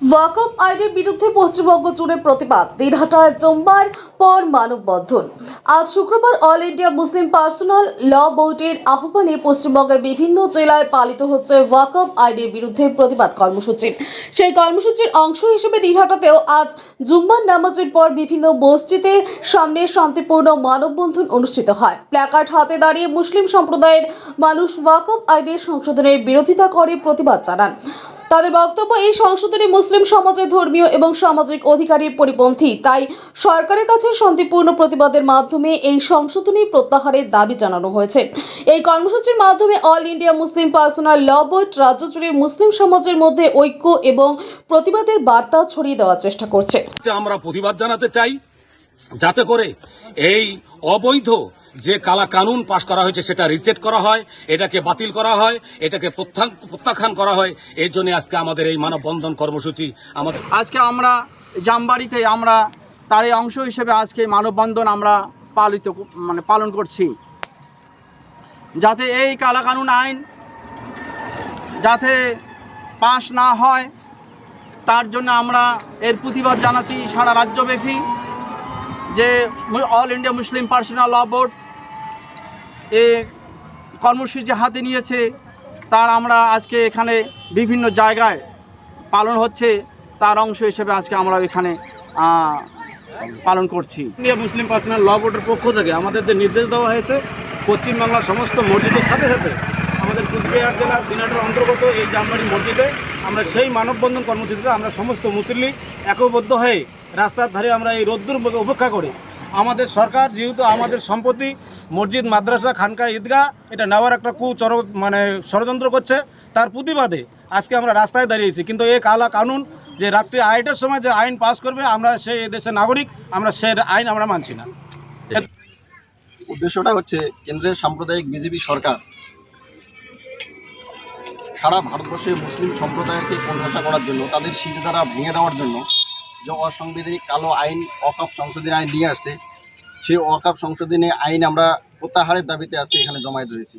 ওয়াকফ আইনের বিরুদ্ধে পশ্চিমবঙ্গ জুড়ে প্রতিবাদ। দিনহাটায় সোমবার পর মানববন্ধন। আজ শুক্রবার all India Muslim personal law বোর্ডের আহ্বানে পশ্চিমবঙ্গের বিভিন্ন জেলায় পালিত হচ্ছে ওয়াকফ আইনের বিরুদ্ধে প্রতিবাদ কর্মসূচি। সেই কর্মসূচির অংশ হিসেবে দিনহাটাতেও আজ জুম্মার নামাজের পর বিভিন্ন মসজিদের সামনে শান্তিপূর্ণ মানববন্ধন অনুষ্ঠিত হয়। প্ল্যাকার্ড হাতে দাঁড়িয়ে মুসলিম সম্প্রদায়ের মানুষ ওয়াকফ আইনের সংশোধনের বিরোধিতা করে প্রতিবাদ জানান। তাদের বক্তব্য, এই সংশোধনী মুসলিম সমাজে ধর্মীয় এবং সামাজিক অধিকারের পরিপন্থী। তাই সরকারের কাছে শান্তিপূর্ণ প্রতিবাদের মাধ্যমে এই সংশোধনী প্রত্যাহারের দাবি জানানো হয়েছে। এই কর্মসূচির মাধ্যমে all India Muslim personal law board রাজ্য জুড়ে মুসলিম সমাজের মধ্যে ঐক্য এবং প্রতিবাদের বার্তা ছড়িয়ে দেওয়ার চেষ্টা করছে। আমরা প্রতিবাদ জানাতে চাই, যাতে করে এই অবৈধ যে কালা কানুন পাশ করা হয়েছে সেটা রিজেক্ট করা হয়, এটাকে বাতিল করা হয়, এটাকে প্রত্যাখ্যান করা হয়। এর জন্য আজকে আমাদের এই মানববন্ধন কর্মসূচি আমাদের আজকে আমরা জামবাড়িতে আমরা তারই অংশ হিসেবে আজকে মানববন্ধন আমরা পালিত মানে পালন করছি। যাতে এই কালাকানুন আইন যাতে পাশ না হয়, তার জন্য আমরা এর প্রতিবাদ জানাচ্ছি সারা রাজ্যব্যাপী যে all India Muslim personal law board এ কর্মসূচি হাতে নিয়েছে, তার আমরা আজকে এখানে বিভিন্ন জায়গায় পালন হচ্ছে, তার অংশ হিসেবে আজকে আমরা এখানে পালন করছি। ইন্ডিয়া মুসলিম পার্সোনাল ল বোর্ডের পক্ষ থেকে আমাদের যে নির্দেশ দেওয়া হয়েছে, পশ্চিমবাংলার সমস্ত মসজিদের সাথে সাথে আমাদের কুচবিহার জেলার দিনাটার অন্তর্গত এই জামবাড়ি মসজিদে আমরা সেই মানববন্ধন কর্মসূচিতে আমরা সমস্ত মুসল্লি একবদ্ধ হয়ে রাস্তার ধারে আমরা এই রোদ্দুর উপেক্ষা করি। আমাদের সরকার যেহেতু আমাদের সম্পত্তি মসজিদ মাদ্রাসা খানকা ঈদগাহ এটা নেওয়ার একটা কুচর মানে ষড়যন্ত্র করছে তার প্রতিবাদে আজকে আমরা রাস্তায় দাঁড়িয়েছি। কিন্তু এই কালা কানুন যে রাত্রি আড়াইটার সময় যে আইন পাস করবে আমরা সেই দেশের নাগরিক আমরা সে আইন আমরা মানছি না। উদ্দেশ্যটা হচ্ছে কেন্দ্রের সাম্প্রদায়িক বিজেপি সরকার। সারা ভারতবর্ষে মুসলিম সম্প্রদায়কে কোণঠাসা করার জন্য তাদের দ্বারা ভেঙে দেওয়ার জন্য যে অসাংবিধানিক কালো আইন অকাপ সংশোধনী আইন নিয়ে আসছে সেই অকাপ সংশোধনী আইন আমরা প্রত্যাহারের দাবিতে আজকে এখানে জমায়েত হয়েছি।